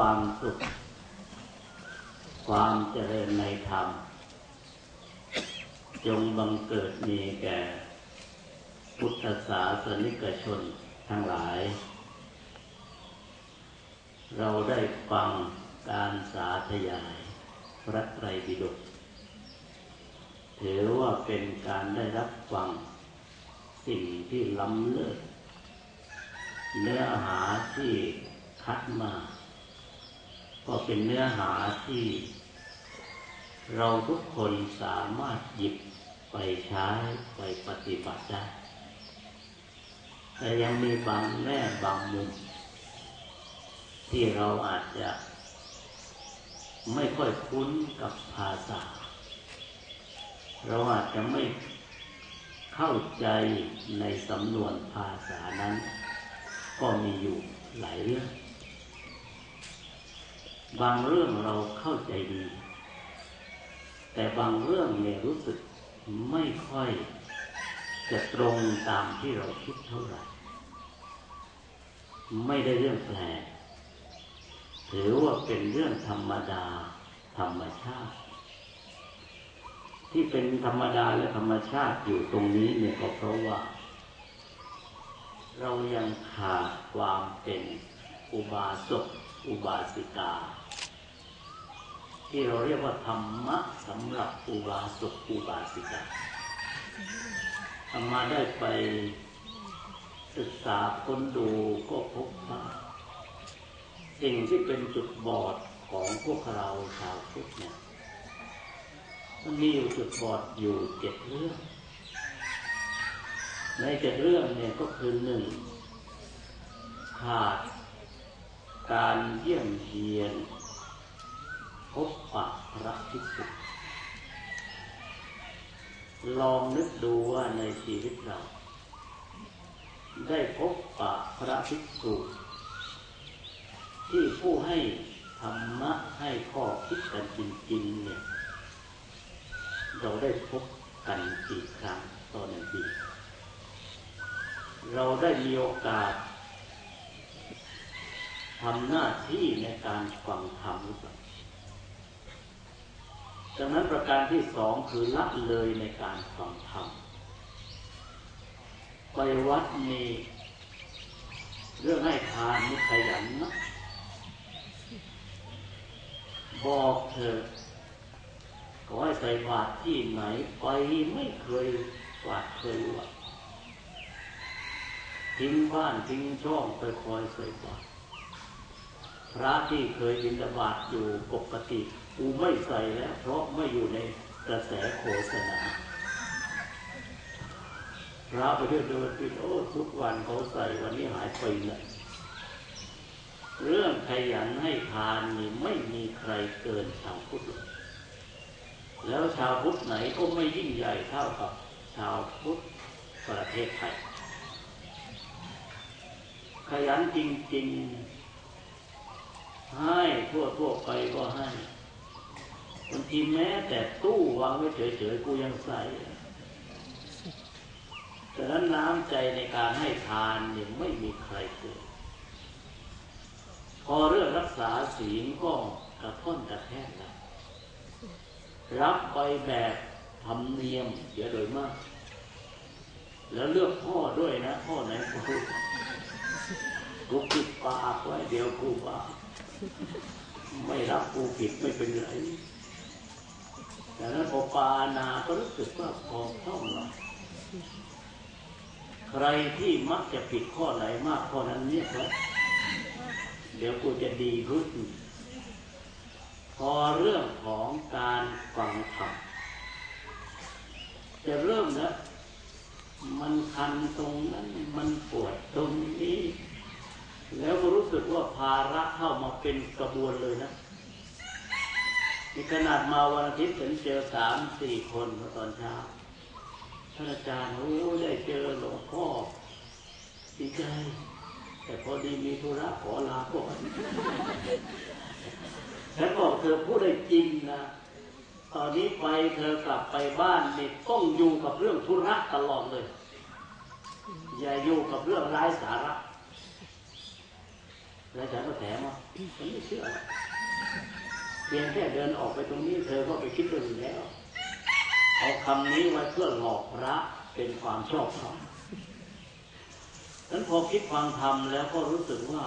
ความสุข ความเจริญในธรรม จงบังเกิดมีแก่ พุทธศาสนิกชนทั้งหลาย เราได้ฟังการสาธยาย พระไตรปิฎกถือว่าเป็นการได้รับฟัง สิ่งที่ล้ำเลิศเนื้อหาที่คัดมา ก็เป็นเนื้อหาที่ เราทุกคนสามารถหยิบไปใช้ไปปฏิบัติได้ แต่ยังมีบางแง่บางมุม ที่เราอาจจะไม่ค่อยคุ้นกับภาษา เราอาจจะไม่เข้าใจในสำนวนภาษานั้น ก็มีอยู่หลายเรื่อง บางเรื่องเราเข้าใจดี แต่บางเรื่องเนี่ยรู้สึกไม่ค่อยจะตรงตามที่เราคิดเท่าไหร่ ไม่ได้เรื่องแปลก ถือว่าเป็นเรื่องธรรมดา ธรรมชาติ ที่เป็นธรรมดาและธรรมชาติอยู่ตรงนี้เนี่ยก็เพราะว่า เรายังขาดความเป็นอุบาสกอุบาสิกา ที่เราเรียกว่าธรรมะสำหรับอุบาสกอุบาสิกาธรรมาได้ไปศึกษาค้นดูก็พบว่าสิ่งที่เป็นจุดบอดของพวกเราชาวพุทธเนี่ยมันมีอยู่จุดบอดอยู่เจ็ดเรื่อง ในเจ็ดเรื่องเนี่ยก็คือหนึ่งขาดการเยี่ยมเยียน ระภิกษุลองนึกดูว่าในชีวิตเรา ได้พบปะพระภิกษุที่ผู้ให้ธรรมะให้ข้อคิดกันจริงๆเนี่ย เราได้พบกันกี่ครั้งต่อหนึ่งปีเราได้มีโอกาสทำหน้าที่ในการฟังธรรมหรือเปล่า ดังนั้นประการที่สองคือละเลยในการฟังธรรมไปวัดมีเรื่องให้ทานนี่ขยันนะบอกเธอขอให้ใส่บาตรที่ไหนไปไม่เคยกวาดเคยวัดทิ้งบ้านทิ้งช่องไปคอยใส่บาตรพระที่เคยบิณฑบาตรอยู่ปกติ กูไม่ใส่แล้ว เพราะไม่อยู่ในกระแสโฆษณาพระไปเดินเดินไปโอ้ทุกวันเขาใส่วันนี้หายไปเลยเรื่องขยันให้ทานนี่ไม่มีใครเกินชาวพุทธแล้วชาวพุทธไหนก็ไม่ยิ่งใหญ่เท่ากับชาวพุทธประเทศไทย ขยันจริงๆ ให้ทั่วทั่วไปก็ให้ บางทีแม้แต่ตู้วางไว้เฉยๆกูยังใส่แต่นั้นน้ำใจในการให้ทานเนี่ยไม่มีใครเกินพอเรื่องรักษาศีลก็กระท่อนกระแทกแล้วรับไปแบบทำเนียมเสียโดยมาก แล้วเลือกพ่อด้วยนะ พ่อไหนกูกูปิดปากไว้เดี๋ยวกูว่าไม่รับกูผิดไม่เป็นไร แต่นั้นพอปานาก็รู้สึกว่าพอท่องหน่อยใครที่มักจะผิดข้อไหนมากข้อนั้นเนี่ยครับเดี๋ยวกูจะดีขึ้นพอเรื่องของการฟังธรรมจะเริ่มนะมันคันตรงนั้น มันปวดตรงนี้ แล้วก็รู้สึกว่าภาระเข้ามาเป็นกระบวนเลยนะ มีขนาดมาวันอาทิตย์ถึงเจอสามสี่คนตอนเช้าท่านอาจารย์โอ้ได้เจอหลวงพ่อดีใจแต่พอดีมีธุระขอลาก่อนฉันบอกเธอพูดได้จริงนะตอนนี้ไปเธอกลับไปบ้านนี่ต้องอยู่กับเรื่องธุระตลอดเลย อย่าอยู่กับเรื่องไร้สาระแล้วฉันก็แถมว่าฉันไม่เชื่อ เพียงแค่เดินออกไปตรงนี้เธอก็ไปคิดเรื่องแล้วเอาคำนี้ไว้เพื่อหลอกพระเป็นความชอบธรรมนั้นพอคิดฟังธรรมแล้วก็รู้สึกว่า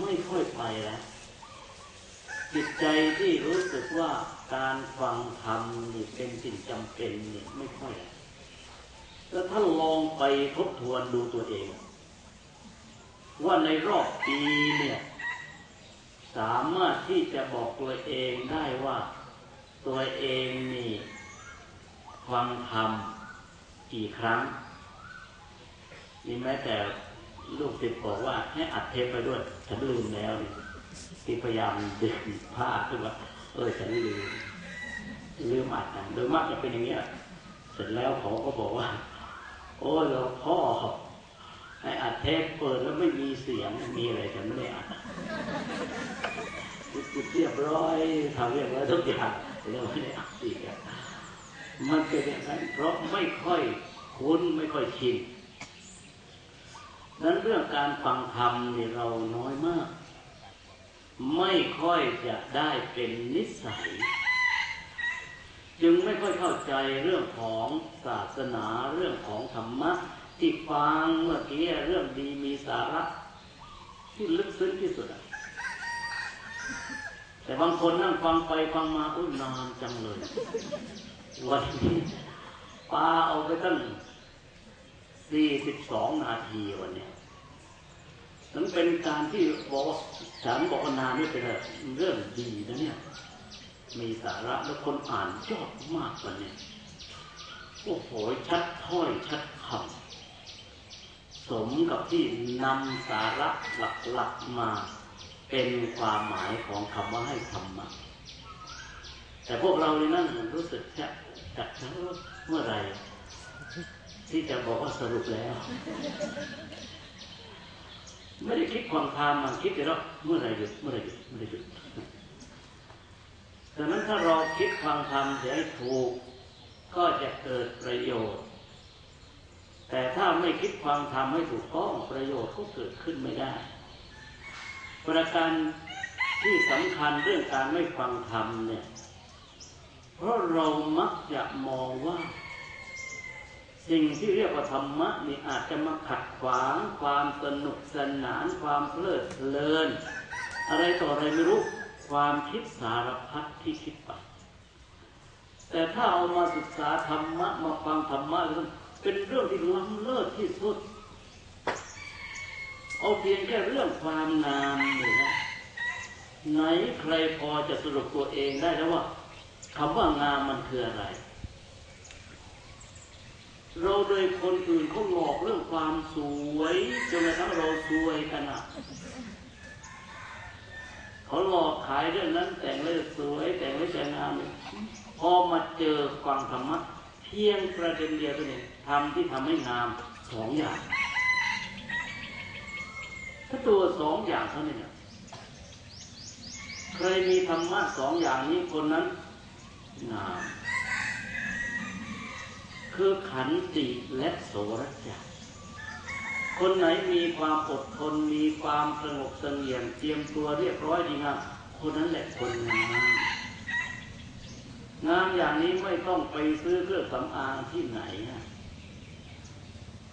ไม่ค่อยไปแล้วจิตใจที่รู้สึกว่าการฟังธรรมนี่เป็นสิ่งจำเป็นนี่ไม่ค่อยแล้วแล้วถ้าลองไปทบทวนดูตัวเอง ว่าในรอบปีเนี่ย สามารถที่จะบอกตัวเองได้ว่า ตัวเองนี่ฟังธรรมกี่ครั้งนี่แม้แต่ลูกศิษย์บอกว่าให้อัดเทปไปด้วยฉันลืมแล้วที่พยายามดึงผ้าขึ้นว่าเออฉันลืมลืมอัดนะโดยมากจะเป็นอย่างเงี้ยเสร็จแล้วเขาก็บอกว่า โอ้หลวงพ่อให้อัดเทปเปิดแล้วไม่มีเสียงมีอะไรฉันไม่ได้อัด เรียบร้อยทำเรียบร้อยทุกอย่างแล้วไม่ได้อัดอีกมันเป็นอย่างนั้นเพราะไม่ค่อยคุ้นไม่ค่อยชินนั้นเรื่องการฟังธรรมนี่เราน้อยมาก ไม่ค่อยจะได้เป็นนิสัย จึงไม่ค่อยเข้าใจเรื่องของศาสนาเรื่องของธรรมะที่ฟังเมื่อกี้เรื่องดีมีสาระที่ลึกซึ้งที่สุด แต่บางคนนั่งฟังไปฟังมาอุ้ยนานจังเลยวันนี้ปาเอาไปตั้งสี่สิบสองนาทีวันนี้นั้นเป็นการที่บอกฉันบอกนานไม่เป็นเรื่องดีนะเนี่ย มีสาระแล้วคนอ่านยอดมากกว่านี้โอ้โหชัดถ้อยชัดคำสมกับที่นำสาระหลักๆมา เป็นความหมายของคำว่าให้ธรรมะ แต่พวกเราในนั่นรู้สึกแค่จัดเมื่อไรที่จะบอกว่าสรุปแล้ว ไม่ได้คิดความทามมันคิดแต่ว่าเมื่อไรหยุดเมื่อไรหยุดเมื่อไรหยุดดังนั้นถ้าเราคิดความทำจะให้ถูก ก็จะเกิดประโยชน์ แต่ถ้าไม่คิดความทำให้ถูกต้องประโยชน์ก็เกิดขึ้นไม่ได้ ประการที่สำคัญเรื่องการไม่ฟังธรรมเนี่ย เพราะเรามักจะมองว่า สิ่งที่เรียกว่าธรรมะนี่อาจจะมาขัดขวางความสนุกสนาน ความเพลิดเพลิน อะไรต่ออะไรไม่รู้ความคิดสารพัดที่คิดไป แต่ถ้าเอามาศึกษาธรรมะมาฟังธรรมะเป็นเรื่องที่ล้ำเลิศที่สุด เอาเพียงแค่เรื่องความงามนี่นะไหนใครพอจะสรุปตัวเองได้แล้วว่าคำว่างามมันคืออะไร เราโดยคนอื่นเขาหลอกเรื่องความสวยจนกระทั่งเราสวยกันอะเขาหลอกขายเรื่องนั้นแต่งเลยสวยแต่งเลยสวยงามพอมาเจอฟังธรรมะเพียงประเด็นเดียวเท่านี้ทำที่ทำให้งามสองอย่าง ถ้าตัวสองอย่างเท่านี้เนี่ยใครมีธรรมะสองอย่างนี้คนนั้นงามคือขันติและโสรจะคนไหนมีความอดทนมีความสงบเสงี่ยมเตรียมตัวเรียบร้อยดีงามคนนั้นแหละคนงามงามอย่างนี้ไม่ต้องไปซื้อเครื่องสำอางที่ไหน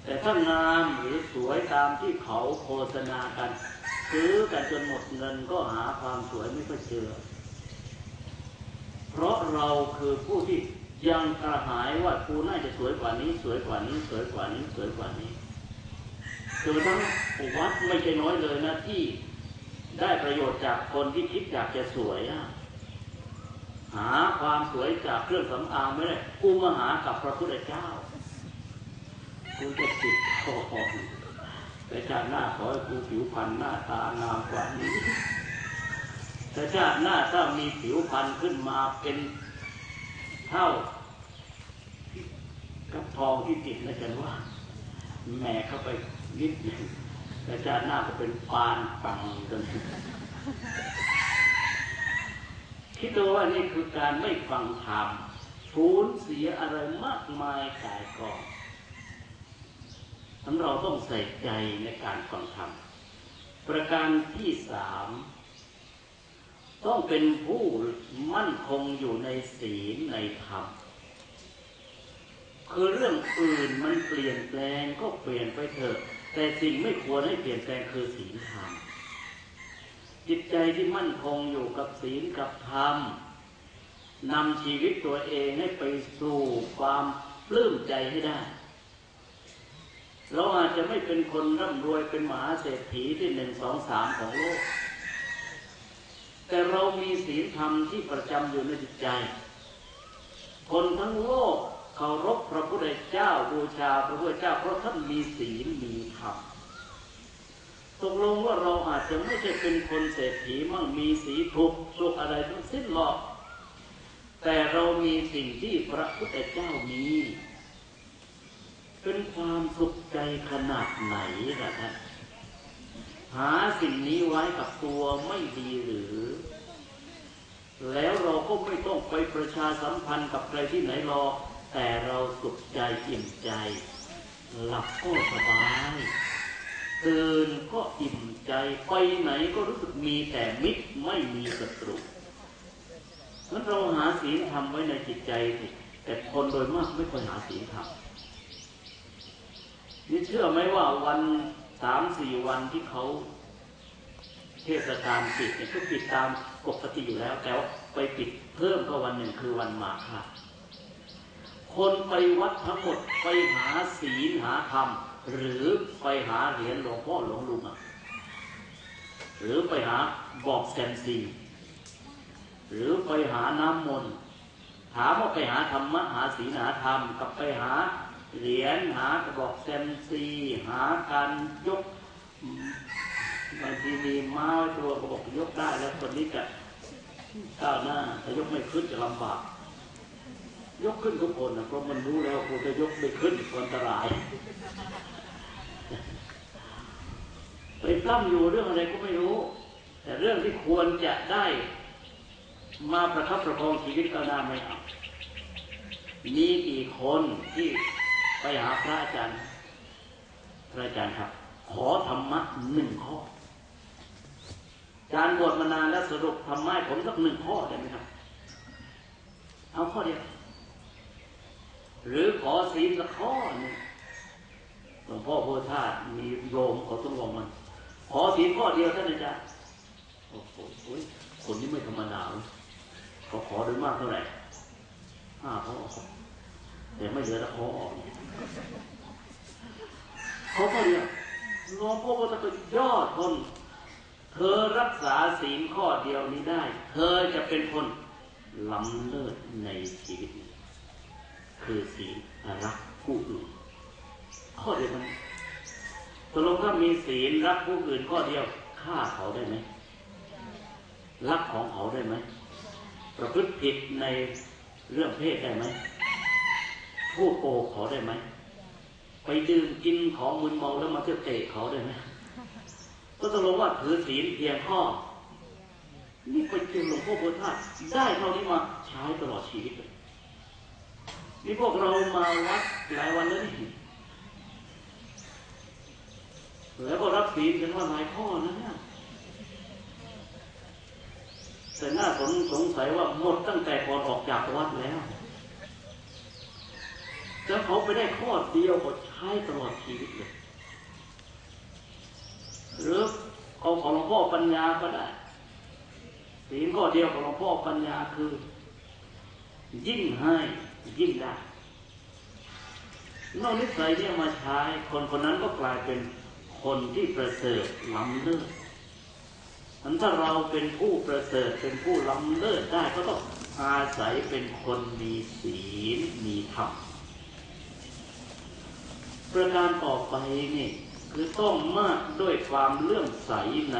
แต่ถ้างามหรือสวยตามที่เขาโฆษณากัน ซื้อกันจนหมดเงินก็หาความสวยไม่ค่อยเจอ เพราะเราคือผู้ที่ยังกระหายว่ากูน่าจะสวยกว่านี้ สวยกว่านี้ สวยกว่านี้สวยกว่านี้จนทั้งวัดไม่ใช่น้อยเลยนะที่ได้ประโยชน์จากคนที่คิดอยากจะสวยหาความสวยจากเครื่องสำอางไม่ได้กูมาหากับพระพุทธเจ้า กูจะติดคอแต่ชาติหน้าขอให้กูผิวพรรณหน้าตางามกว่านี้แต่ชาติหน้าถ้ามีผิวพรรณขึ้นมาเป็นเท่ากับทองที่ติดนะจันว่าแม่เข้าไปนิดหนึ่งแต่จานหน้าก็เป็นปานปังจนคิดดูว่านี่คือการไม่ฟังธรรมสูญเสียอะไรมากมายกายกอง ทั้งเราต้องใส่ใจในการฟังธรรม ประการที่สามต้องเป็นผู้มั่นคงอยู่ในศีลในธรรม คือเรื่องอื่นมันเปลี่ยนแปลงก็เปลี่ยนไปเถอะ แต่สิ่งไม่ควรให้เปลี่ยนแปลงคือศีลธรรม จิตใจที่มั่นคงอยู่กับศีลกับธรรมนำชีวิตตัวเองให้ไปสู่ความปลื้มใจให้ได้ เราอาจจะไม่เป็นคนร่ำรวยเป็นมหาเศรษฐีที่หนึ่งสองสามของโลก แต่เรามีศีลธรรมที่ประจำอยู่ในจิตใจ คนทั้งโลกเคารพพระพุทธเจ้าบูชาพระพุทธเจ้าเพราะท่านมีศีลมีธรรมตกลงว่าเราอาจจะไม่ใช่เป็นคนเศรษฐีมั่งมีสีทุกสุขอะไรทั้งสิ้นหรอก แต่เรามีสิ่งที่พระพุทธเจ้ามี เป็นความสุขใจขนาดไหนล่ะท่านหาสิ่งนี้ไว้กับตัวไม่ดีหรือ แล้วเราก็ไม่ต้องไปประชาสัมพันธ์กับใครที่ไหนรอแต่เราสุขใจอิ่มใจ หลับก็สบายตื่นก็อิ่มใจไปไหนก็รู้สึกมีแต่มิตรไม่มีศัตรูนั้นเราหาศีลธรรมไว้ในจิตใจสิแต่คนโดยมากไม่ค่อยหาศีลธรรม นี่เชื่อไหมว่าวันสามสี่วันที่เขาเทศกาลปิดเนี่ยก็ปิดตามปกติอยู่แล้ว แต่ว่าไปปิดเพิ่มก็วันหนึ่งคือวันมาฆะคนไปวัดทั้งหมดไปหาศีลหาธรรม หรือไปหาเหรียญหลวงพ่อหลวงลุงอะหรือไปหาบอกแซมซีหรือไปหาน้ำมนต์ถามว่าไปหาธรรมะหาศีลหาธรรม กับไปหา เหรียญหากระบอกแซมซีหาการยกบางทีมีม้าตัวก็บอกยกได้แล้วคนนี้จะก้าวหน้าถ้ายกไม่ขึ้นจะลำบาก ยกขึ้นทุกคนนะเพราะมันรู้แล้วคุณจะยกไม่ขึ้นอันตราย ไปตั้มอยู่เรื่องอะไรก็ไม่รู้ แต่เรื่องที่ควรจะได้มาประคับประคองชีวิตก้าวหน้าไม่เอามีกี่คนที่ ไปหาพระอาจารย์ พระอาจารย์ครับ ขอธรรมะหนึ่งข้ออาจารย์บวชมานานแล้วสรุปทำไมผมสักหนึ่งข้อได้ไหมครับ เอาข้อเดียว หรือขอศีลสักข้อหนึงหลวงพ่อโพธาตมีโยมขอต้องลองมัน ขอศีลข้อเดียวท่านอาจารย์โอ้โหคนนี้ไม่ธรรมดาเขาขอโดยมากเท่าไหร่ห้าข้อ แต่ไม่เหลือละข้ออกเขาก็เรียกหลวงพ่อว่าจะยอดคน เธอรักษาศีลข้อเดียวนี้ได้ เธอจะเป็นคนล้ำเลิศในชีวิต คือศีลรักผู้อื่น ข้อเดียวกันตกลงถ้ามีศีลรักผู้อื่นข้อเดียวฆ่าเขาได้ไหมรักของเขาได้ไหมประพฤติผิดในเรื่องเพศได้ไหม พูดโกหกเขาได้ไหม ไปดื่มกินของมึนเมาแล้วมาเที่ยวเตะเขาได้ไหมก็ตกลงว่าถือศีลเพียงข้อ นี่ไปเจอหลวงพ่อโพธาได้เท่านี้มาใช้ตลอดชีวิตเลยนี่พวกเรามาวัดหลายวันแล้วนี่แล้วก็รับศีลกันว่าหลายข้อนะเนี่ยแต่น่าสนสงสัยว่าหมดตั้งแต่ก่อนออกจากวัดแล้ว แล้วเขาไปได้ข้อเดียวก็ใช้ตลอดชีวิตเลยหรือเอาของหลวงพ่อปัญญาก็ได้ศีลข้อเดียวของหลวงพ่อปัญญาคือ ยิ่งให้ยิ่งได้นอกนิสัยเนี่ยมาใช้คนคนนั้นก็กลายเป็นคนที่ประเสริฐล้ำเลิศมันถ้าเราเป็นผู้ประเสริฐเป็นผู้ล้ำเลิศได้ก็ต้องอาศัยเป็นคนมีศีลมีธรรม ประการต่อไปนี่คือต้องมากด้วยความเลื่อมใสใน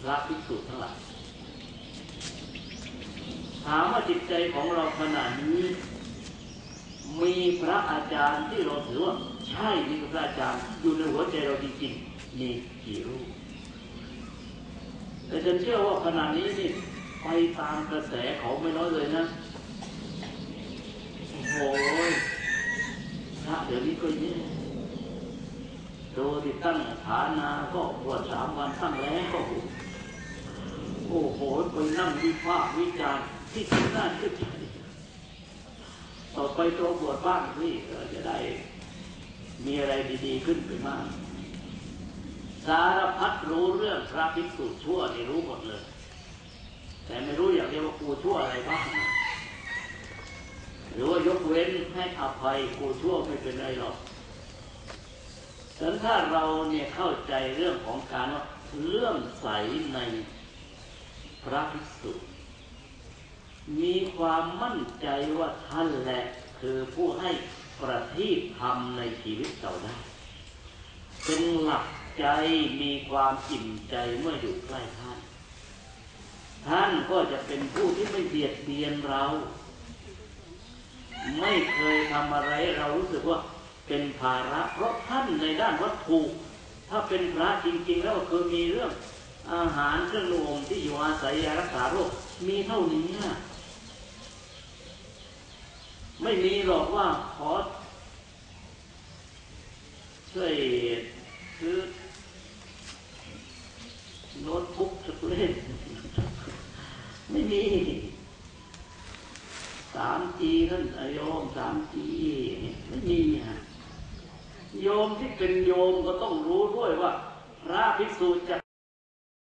พระภิกษุทั้งหลายถามว่าจิตใจของเราขณะนี้ มีพระอาจารย์ที่เราถือว่าใช่มีพระอาจารย์อยู่ในหัวใจเราจริงๆมีกี่รูปแต่ฉันเชื่อว่าขณะนี้นี่ไปตามกระแสเขาไม่น้อยเลยนะโอ้โหพระเดี๋ยวนี้ก็แย่ โดูที่ตั้งฐานาก็บวชสามวันตั้งแล้วก็โอ้โหไปนั่งวิพากษ์วิจารณ์ที่ที่น่าขึ้นใจต่อไปตัวบวชบ้างนี่จะได้ มีอะไรดีๆขึ้นไปมาก สารพัดรู้เรื่องพระภิกษุชั่วนี่รู้หมดเลย แต่ไม่รู้อย่างเดียวว่ากูชั่วอะไรบ้างหรือว่ายกเว้นให้อภัยกูชั่วไม่เป็นไรหรอก แต่ถ้าเราเนี่ยเข้าใจเรื่องของการว่าเลื่อมใสในพระภิกษุมีความมั่นใจว่าท่านแหละคือผู้ให้ประทีปธรรมในชีวิตเราได้เป็นหลักใจมีความอิ่มใจเมื่ออยู่ใกล้ท่าน ท่านก็จะเป็นผู้ที่ไม่เบียดเบียนเรา ไม่เคยทำอะไรเรารู้สึกว่า เป็นภาระ เพราะท่านในด้านวัตถุ ถ้าเป็นพระจริง ๆ แล้วก็คือมีเรื่องอาหารเครื่องนุ่งที่อยู่อาศัยยารักษาโรคมีเท่านี้ไม่มีหรอกว่าขอช่วยซื้อโน้ตบุ๊กสักเล่มไม่มีสามจีท่านอโยมสามจีไม่มีฮะ โยมที่เป็นโยมก็ต้องรู้ด้วยว่า พระภิกษุจะ